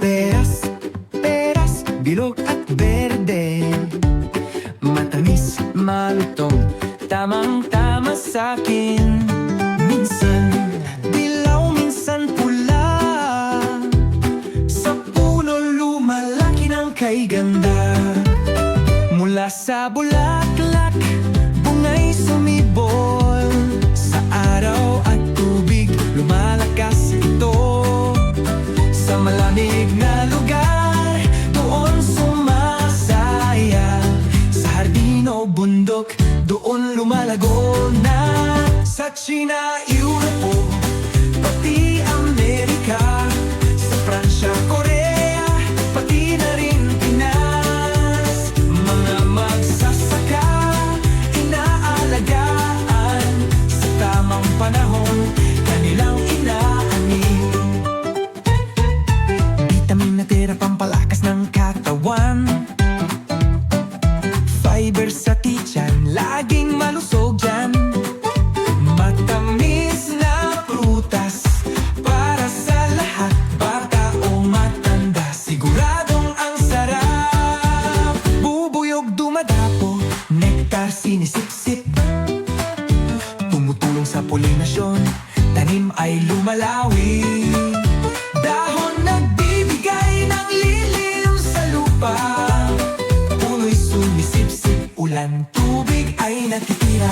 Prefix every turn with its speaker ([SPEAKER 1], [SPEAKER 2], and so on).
[SPEAKER 1] Peras, peras, bilog at berde Matamis, malutong, tamang-tama sa'kin Minsan, dilaw, minsan pula. Sa puno lumalaki ng kay ganda Mula ito sa malamig na lugar Doon sumasaya. Sa hardin bundok Doon lumalago na. Sa China, Europe sinisip-sip Tumutulong sa polinasyon, tanim ay lumalawi. Dahon nagbibigay ng lilim sa lupa. Puno'y sumisip-sip, ulan, tubig ay natitira